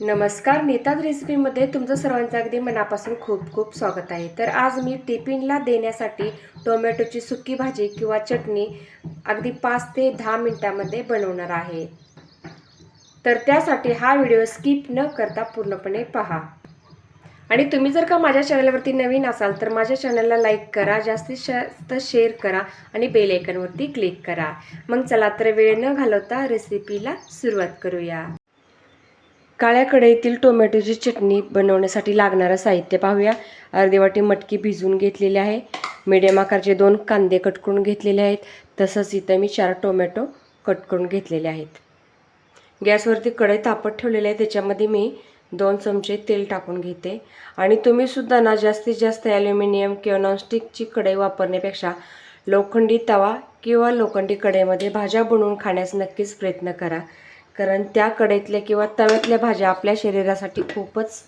नमस्कार नेताज रेसिपीमध्ये तुमचं सर्वांचं अगदी मनापासून खूप खूप स्वागत आहे. तर आज मी टिफिनला देण्यासाठी टोमॅटोची सुकी भाजी किंवा चटणी अगदी पाच ते दहा मिनटामध्ये बनवणार आहे. तर त्यासाठी हा व्हिडिओ स्किप न करता पूर्णपणे पहा. आणि तुम्ही जर का माझ्या चॅनलवरती नवीन असाल तर माझ्या चॅनलला लाईक करा जास्तीत जास्त शेअर करा आणि बेल आयकनवरती क्लिक करा. मग चला तर वेळ न घालवता रेसिपीला सुरुवात करूया. काळ्या कढईतील टोमॅटोची चटणी बनवण्यासाठी लागणारं साहित्य पाहूया. अर्धी वाटी मटकी भिजवून घेतलेली आहे. मिडियम आकारचे दोन कांदे कट करून घेतलेले आहेत. तसंच इथं मी चार टोमॅटो कट करून घेतलेले आहेत. गॅसवरती कढई तापत ठेवलेली आहे. त्याच्यामध्ये मी दोन चमचे तेल टाकून घेते. आणि तुम्हीसुद्धा ना जास्तीत जास्त ॲल्युमिनियम किंवा नॉनस्टिकची कढई वापरण्यापेक्षा लोखंडी तवा किंवा लोखंडी कढईमध्ये भाज्या बनवून खाण्यास नक्कीच प्रयत्न करा. कारण त्या कढईतल्या किंवा तव्यातल्या भाज्या आपल्या शरीरासाठी खूपच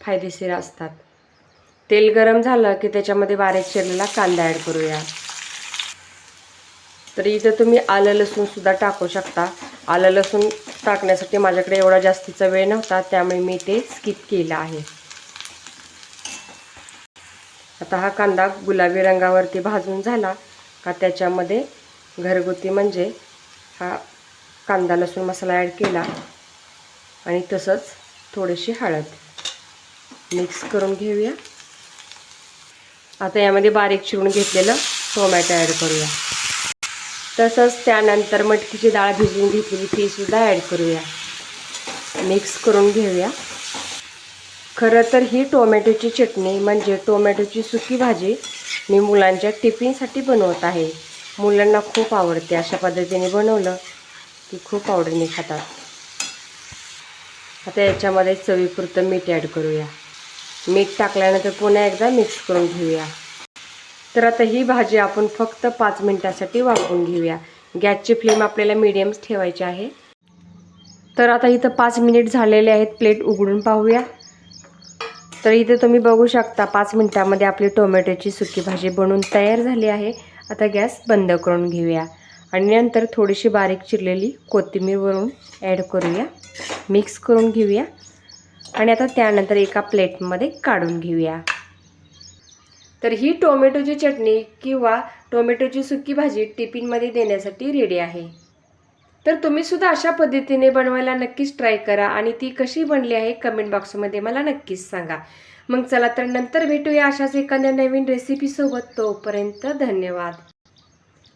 फायदेशीर असतात. तेल गरम झालं की त्याच्यामध्ये बारीक चिरलेला कांदा ॲड करूया. तर इथं तुम्ही आलं लसूणसुद्धा टाकू शकता. आलं लसूण टाकण्यासाठी माझ्याकडे एवढा जास्तीचा वेळ नव्हता त्यामुळे मी ते स्किप केलं आहे. आता हा कांदा गुलाबी रंगावरती भाजून झाला का त्याच्यामध्ये घरगुती म्हणजे हा कांदा लसूण मसाला ॲड केला आणि तसंच थोडीशी हळद मिक्स करून घेऊया. आता यामध्ये बारीक चिरून घेतलेलं टोमॅटो ॲड करूया. तसंच त्यानंतर मटकीची डाळ भिजवून घेतलेली तीसुद्धा ॲड करूया. मिक्स करून घेऊया. खरं तर ही टोमॅटोची चटणी म्हणजे टोमॅटोची सुकी भाजी मी मुलांच्या टिफिनसाठी बनवत आहे. मुलांना खूप आवडते अशा पद्धतीने बनवलं. ती खूप आवडीने खातात. आता याच्यामध्ये चवीपुरतं मीठ ॲड करूया. मीठ टाकल्यानंतर पुन्हा एकदा मिक्स करून घेऊया. तर आता ही भाजी आपण फक्त पाच मिनटासाठी वापरून घेऊया. गॅसची फ्लेम आपल्याला मिडियम्स ठेवायची आहे. तर आता इथं पाच मिनिट झालेले आहेत प्लेट उघडून पाहूया. तर इथे तुम्ही बघू शकता पाच मिनटामध्ये आपली टोमॅटोची सुकी भाजी बनवून तयार झाली आहे. आता गॅस बंद करून घेऊया. आणि नंतर थोडीशी बारीक चिरलेली कोथिंबीरवरून ॲड करूया. मिक्स करून घेऊया. आणि आता त्यानंतर एका प्लेटमध्ये काढून घेऊया. तर ही टोमॅटोची चटणी किंवा टोमॅटोची सुकी भाजी टिफिनमध्ये देण्यासाठी रेडी आहे. तर तुम्ही सुद्धा अशा पद्धतीने बनवायला नक्कीच ट्राय करा आणि ती कशी बनली आहे कमेंट बॉक्समध्ये मला नक्कीच सांगा. मग चला तर नंतर भेटूया अशाच एखाद्या नवीन रेसिपीसोबत तोपर्यंत धन्यवाद.